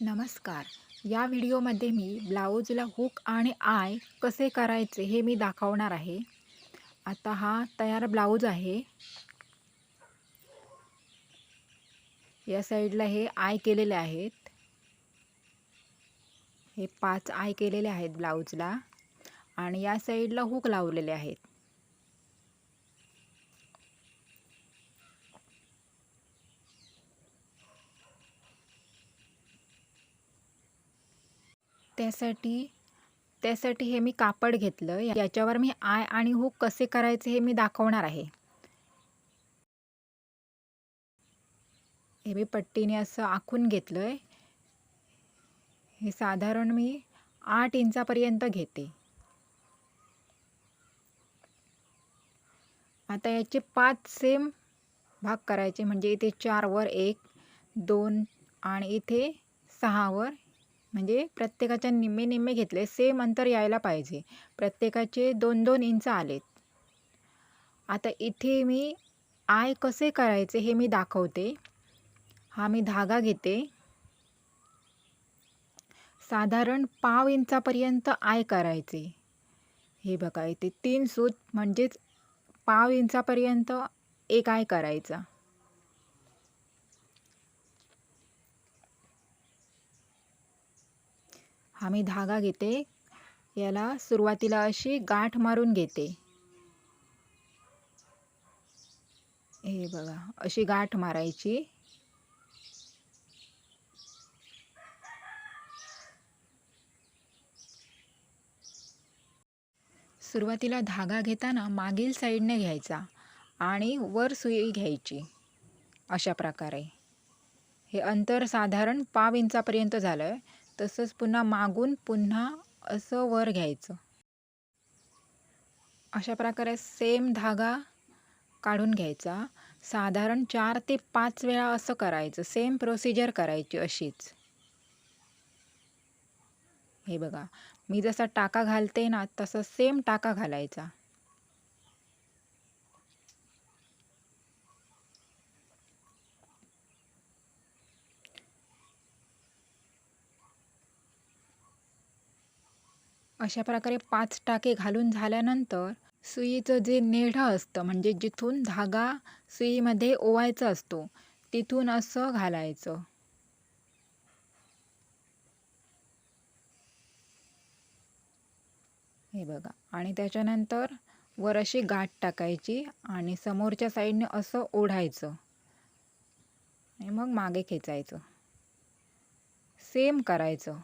नमस्कार. या व्हिडिओमध्ये मी ब्लाऊजला हुक आणि आय कसे करायचे हे मी दाखवणार आहे. आता हा तयार ब्लाऊज आहे. या साईडला हे आय केलेले आहेत. हे पाच आय केलेले आहेत ब्लाऊजला आणि या साईडला हुक लावलेले आहेत. त्यासाठी त्यासाठी हे मी कापड घेतलं. याच्यावर मी आय आणि हुक कसे करायचे हे मी दाखवणार आहे. हे मी पट्टीने असं आखून घेतलं आहे हे साधारण मी आठ इंचापर्यंत घेते. आता याचे पाच सेम भाग करायचे. म्हणजे इथे चार वर एक दोन आणि इथे सहा वर म्हणजे प्रत्येकाच्या निम्मे निम्मे घेतले सेम अंतर यायला पाहिजे. प्रत्येकाचे दोन दोन इंच आलेत. आता इथे मी आय कसे करायचे हे मी दाखवते. हा मी धागा घेते. साधारण पाव इंचापर्यंत आय करायचे. हे बघा इथे तीन सूत म्हणजेच पाव इंचापर्यंत एक आय करायचा. आम्ही धागा घेते. याला सुरुवातीला अशी गाठ मारून घेते. हे बघा अशी गाठ मारायची. सुरुवातीला धागा घेताना मागील साईडने घ्यायचा आणि वर सुई घ्यायची. अशा प्रकारे. हे अंतर साधारण पाव इंचापर्यंत झालं आहे तसंच पुन्हा मागून पुन्हा असं वर घ्यायचं. अशा प्रकारे सेम धागा काढून घ्यायचा. साधारण चार ते पाच वेळा असं करायचं. सेम प्रोसिजर करायची अशीच. हे बघा. मी जसा टाका घालते ना तसं सेम टाका घालायचा. अशा प्रकारे पाच टाके घालून झाल्यानंतर सुईचं जे नेढं असतं म्हणजे जिथून धागा सुईमध्ये ओवायचा असतो तिथून असं घालायचं. हे बघा. आणि त्याच्यानंतर वर अशी गाठ टाकायची आणि समोरच्या साईडने असं ओढायचं. आणि मग मागे खेचायचं. सेम करायचं.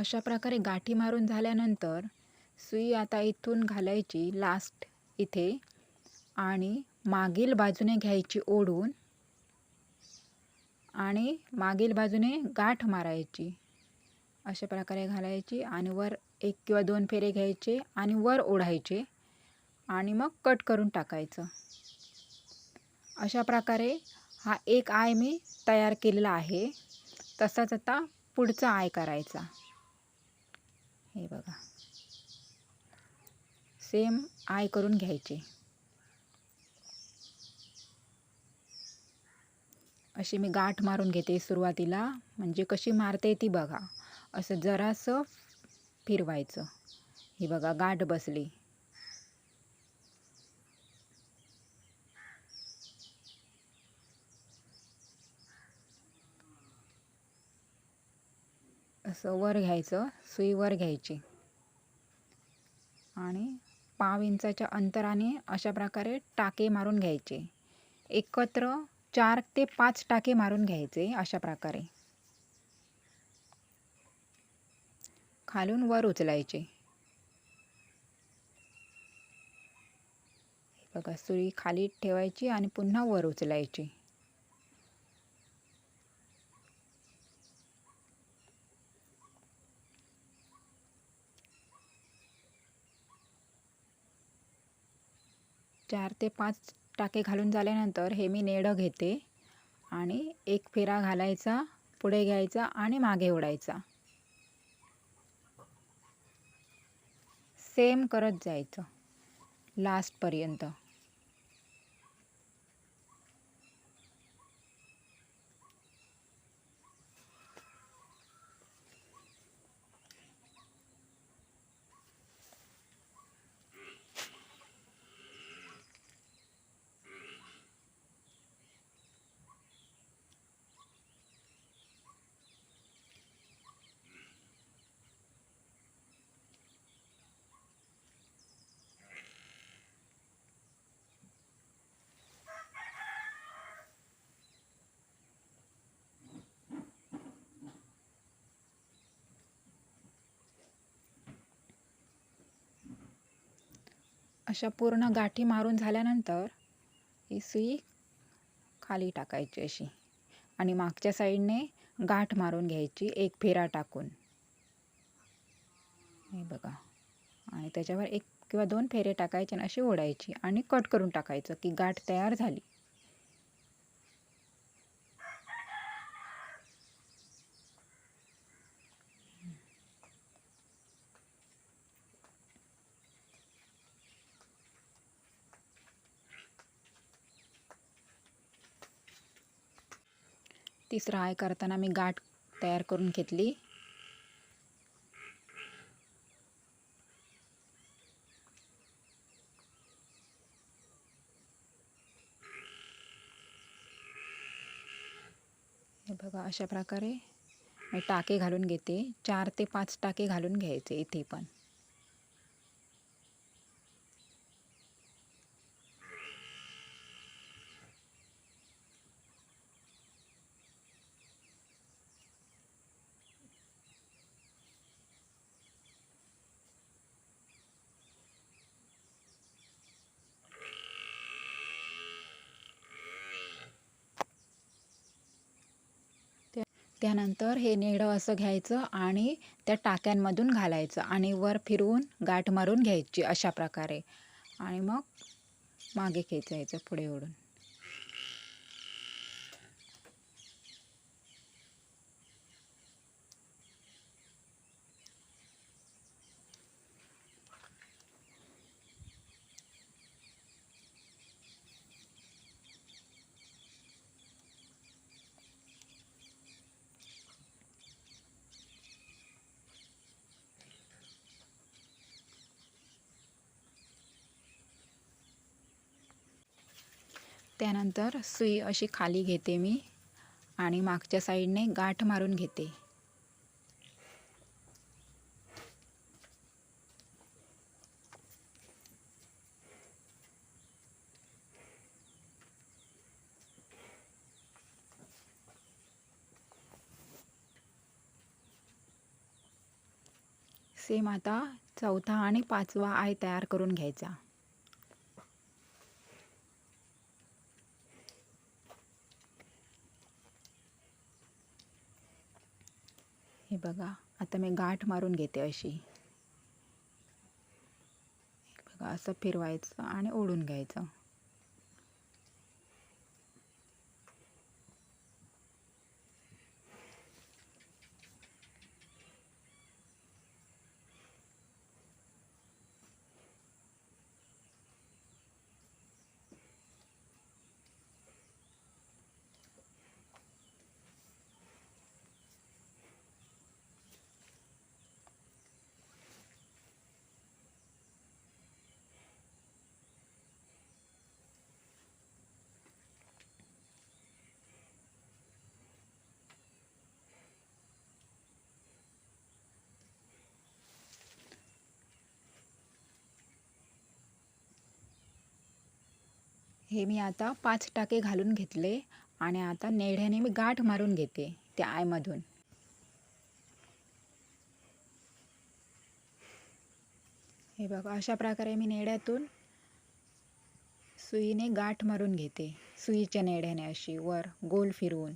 अशा प्रकारे गाठी मारून झाल्यानंतर सुई आता इथून घालायची लास्ट इथे आणि मागील बाजूने घ्यायची ओढून आणि मागील बाजूने गाठ मारायची. अशा प्रकारे घालायची आणि वर एक किंवा दोन फेरे घ्यायचे आणि वर ओढायचे आणि मग कट करून टाकायचं. अशा प्रकारे हा एक आय मी तयार केलेला आहे. तसाच आता पुढचा आय करायचा. हे बघा. सेम आय करून घ्यायचे. अशी मी गाठ मारून घेते सुरुवातीला. म्हणजे कशी मारते ती बघा. असं जरासं फिरवायचं. ही बघा गाठ बसली. असं वर घ्यायचं सुई वर घ्यायची. आणि पाव इंचाच्या अंतराने अशा प्रकारे टाके मारून घ्यायचे. एकत्र चार ते पाच टाके मारून घ्यायचे अशा प्रकारे. खालून वर उचलायचे. बघा सुई खाली ठेवायची आणि पुन्हा वर उचलायची. चार ते पाच टाके घालून झाल्यानंतर हे मी नेडं घेते आणि एक फेरा घालायचा पुढे घ्यायचा आणि मागे ओढायचा. सेम करत जायचं लास्टपर्यंत अशा पूर्ण गाठी मारून झाल्यानंतर ही सुई खाली टाकायची अशी. आणि मागच्या साईडने गाठ मारून घ्यायची एक फेरा टाकून. हे बघा. आणि त्याच्यावर एक किंवा दोन फेरे टाकायचे आणि अशी ओढायची आणि कट करून टाकायचं की गाठ तयार झाली. तिसरा आय करताना मी गाठ तयार करून घेतली. हे बघा अशा प्रकारे मी टाके घालून घेते. चार ते पाच टाके घालून घ्यायचे इथे पण. त्यानंतर हे नेडं असं घ्यायचं आणि त्या टाक्यांमधून घालायचं आणि वर फिरवून गाठ मारून घ्यायची अशा प्रकारे. आणि मग मागे खेचायचं पुढे ओढून. त्यानंतर सुई अशी खाली घेते मी आणि मागच्या साईडने गाठ मारून घेते. सेम आता चौथा आणि पाचवा आय तयार करून घ्यायचा. बघा. आता मी गाठ मारून घेते अशी. बघा असं फिरवायचं आणि ओढून घ्यायचं. हे मी आता पाच टाके घालून घेतले आणि आता नेढ्याने मी गाठ मारून घेते त्या आयमधून हे बघा अशा प्रकारे मी नेड्यातून सुईने गाठ मारून घेते. सुईच्या नेड्याने अशी वर गोल फिरवून.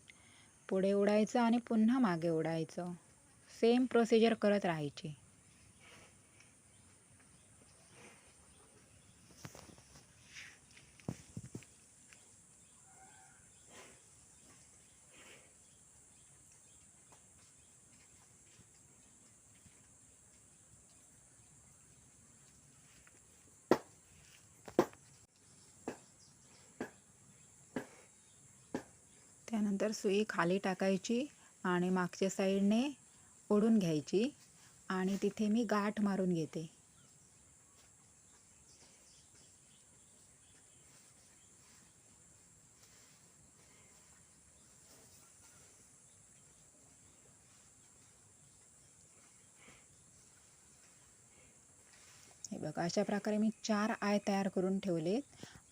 पुढे उडायचं आणि पुन्हा मागे उडायचं. सेम प्रोसिजर करत राहायची. त्यानंतर सुई खाली टाकायची आणि मागच्या साईडने ओढून घ्यायची आणि तिथे मी गाठ मारून घेते. हे बघा अशा प्रकारे मी चार आय तयार करून ठेवलेत.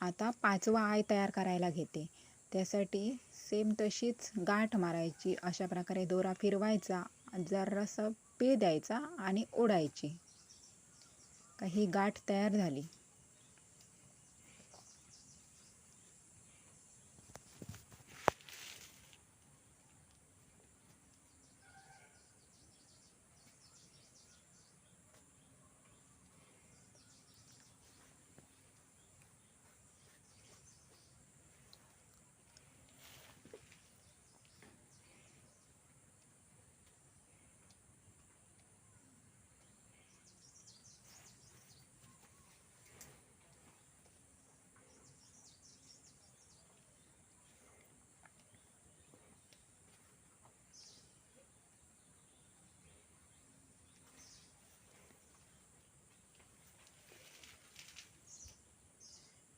आता पाचवा आय तयार करायला घेते. त्यासाठी सेम तशीच गाठ मारायची. अशा प्रकारे दोरा फिरवायचा जरासा पे द्यायचा आणि ओढायची. का ही गाठ तयार झाली.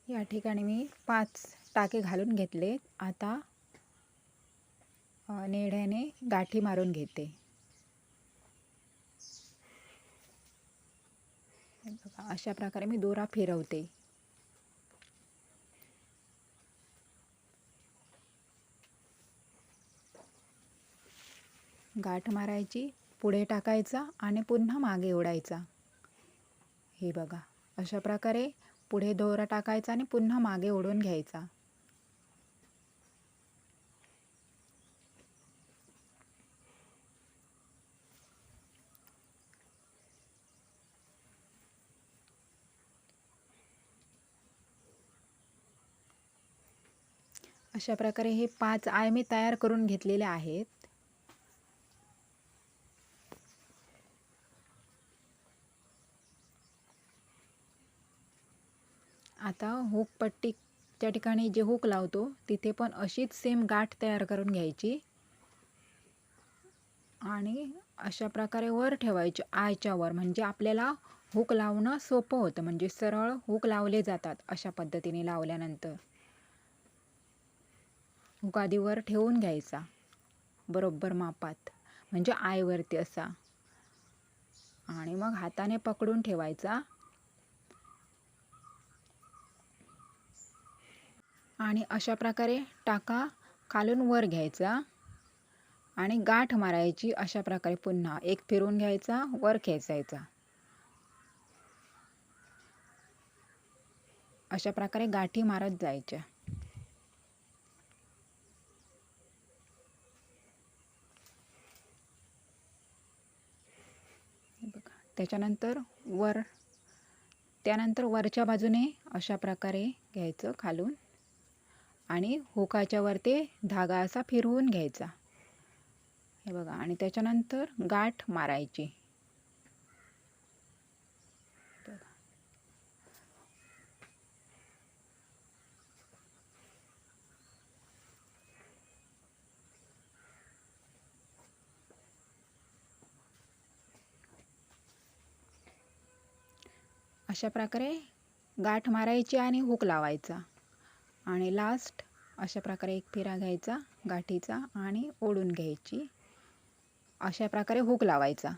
या ठिकाणी मी पाच टाके घालून घेतले. आता नेढ्याने गाठी मारून घेते. बघा अशा प्रकारे मी दोरा फिरवते. गाठ मारायची पुढे टाकायचा आणि पुन्हा मागे ओढायचा. हे बघा अशा प्रकारे पुढे दोरा टाकायचा आणि पुन्हा मागे ओढून घ्यायचा. अशा प्रकारे हे पाच आय मी तयार करून घेतलेले आहेत. आता हुक पट्टीच्या ठिकाणी जे हुक लावतो तिथे पण अशीच सेम गाठ तयार करून घ्यायची. आणि अशा प्रकारे वर ठेवायची आयच्या वर. म्हणजे आपल्याला हुक लावणं सोपं होतं. म्हणजे सरळ हुक लावले जातात अशा पद्धतीने लावल्यानंतर. हुक आधी वर ठेवून घ्यायचा. बरोबर मापात. म्हणजे आयवरती असा. आणि मग हाताने पकडून ठेवायचा. आणि अशा प्रकारे टाका खालून वर घ्यायचा आणि गाठ मारायची अशा प्रकारे पुन्हा. एक फिरून घ्यायचा वर खेचायचा. अशा प्रकारे गाठी मारत जायच्या. बघा. त्याच्यानंतर वर त्यानंतर वरच्या बाजूने अशा प्रकारे घ्यायचं खालून. आणि हुकाच्यावर ते धागा असा फिरवून घ्यायचा. हे बघा आणि त्याच्यानंतर गाठ मारायची. अशा प्रकारे गाठ मारायची आणि हुक लावायचा. आणि लास्ट अशा प्रकारे एक फिरा घ्यायचा गाठीचा आणि ओढून घ्यायची. अशा प्रकारे हुक लावायचा.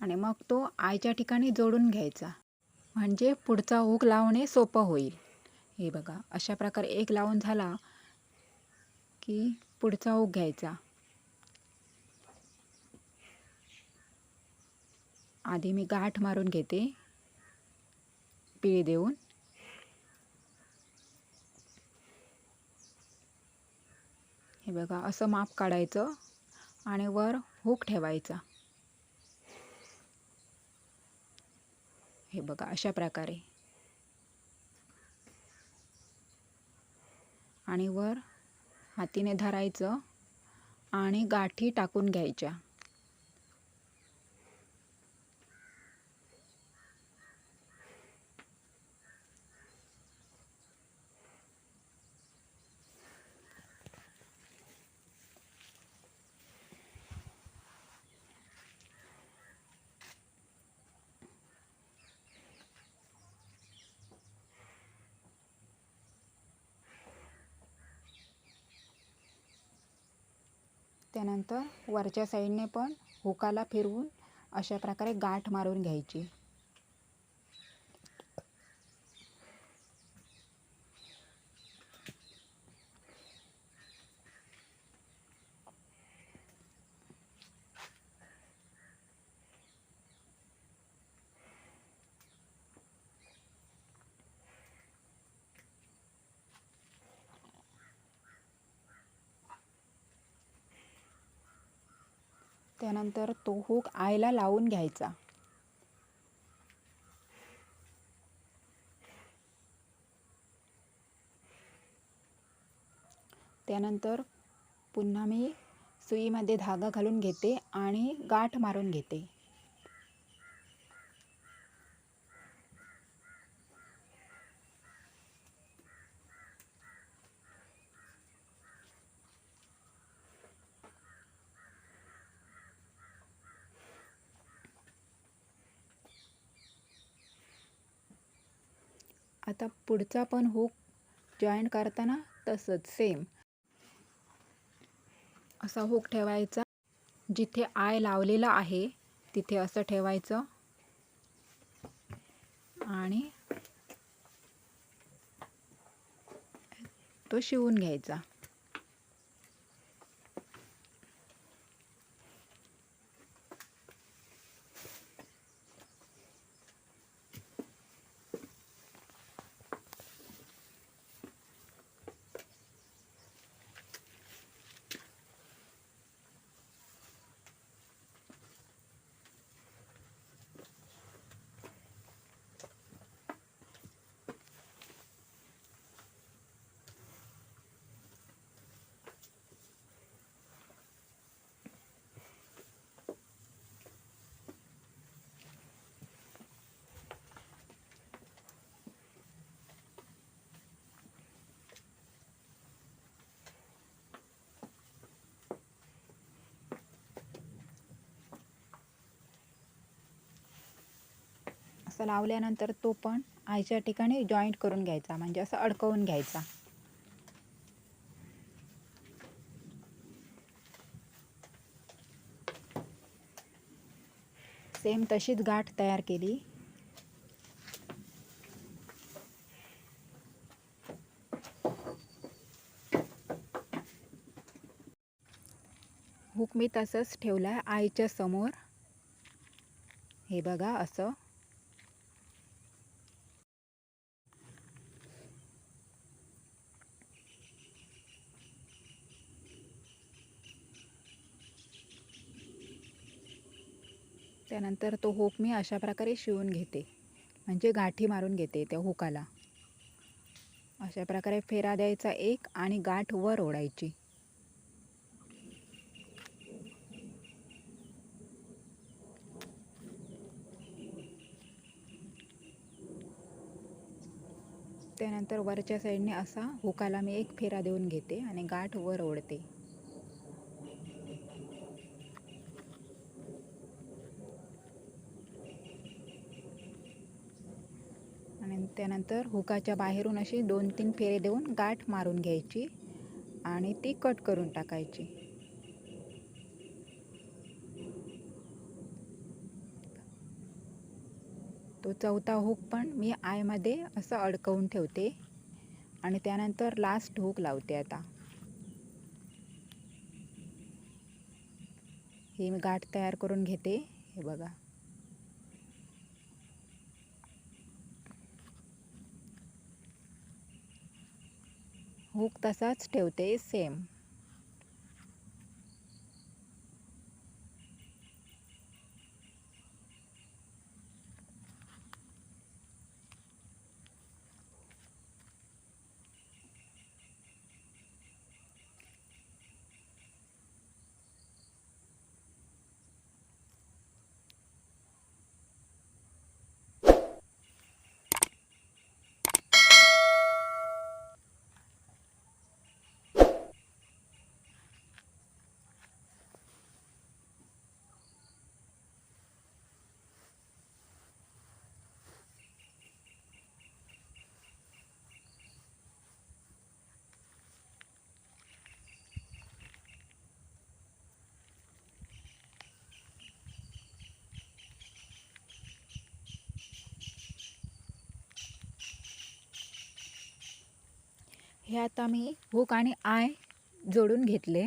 आणि मग तो आयच्या ठिकाणी जोडून घ्यायचा. म्हणजे पुढचा हुक लावणे सोपं होईल. हे बघा अशा प्रकारे एक लावून झाला की पुढचा हुक घ्यायचा. आधी मी गाठ मारून घेते. पिळी देऊन. हे बघा असं माप काढायचं आणि वर हुक ठेवायचा. हे बघा अशा प्रकारे. आणि वर हातीने धरायचं आणि गाठी टाकून घ्यायच्या. त्यानंतर वरच्या साईडने पण हुकाला फिरवून अशा प्रकारे गाठ मारून घ्यायची. त्यानंतर तो हुक आयला लावून घ्यायचा. त्यानंतर पुन्हा मी सुईमध्ये धागा घालून घेते आणि गाठ मारून घेते. आता पुढचा पण हुक जॉईंट करताना तसंच सेम असा हुक ठेवायचा. जिथे आय लावलेला आहे तिथे असं ठेवायचं. आणि तो शिवून घ्यायचा. असं लावल्यानंतर तो पण आयच्या ठिकाणी जॉईंट करून घ्यायचा म्हणजे असं अडकवून घ्यायचा. सेम तशीच गाठ तयार केली. हुक मी तसंच ठेवला आहे आईच्या समोर. हे बघा असं. त्यानंतर तो हुक मी अशा प्रकारे शिवून घेते. म्हणजे गाठी मारून घेते त्या हुकाला. अशा प्रकारे फेरा द्यायचा एक आणि गाठ वर ओढायची. त्यानंतर वरच्या साईडने असा हुकाला मी एक फेरा देऊन घेते आणि गाठ वर ओढते आणि त्यानंतर हुकाच्या बाहेरून अशी दोन तीन फेरे देऊन गाठ मारून घ्यायची आणि ती कट करून टाकायची. तो चौथा हुक पण मी आयमध्ये असं अडकवून ठेवते आणि त्यानंतर लास्ट हुक लावते आता. ही मी गाठ तयार करून घेते. हे बघा. हुक तसाच ठेवते सेम हे आता मी हुक आणि आय जोडून घेतले.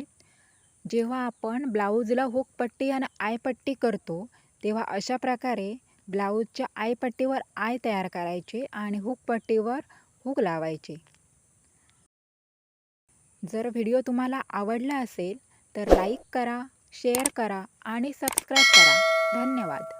जेव्हा आपण ब्लाऊजला हुक पट्टी आणि आय पट्टी करतो तेव्हा अशा प्रकारे ब्लाऊजच्या आय पट्टीवर आय तयार करायचे आणि हुक पट्टीवर हुक लावायचे. जर व्हिडिओ तुम्हाला आवडला असेल तर लाईक करा शेअर करा आणि सबस्क्राईब करा. धन्यवाद.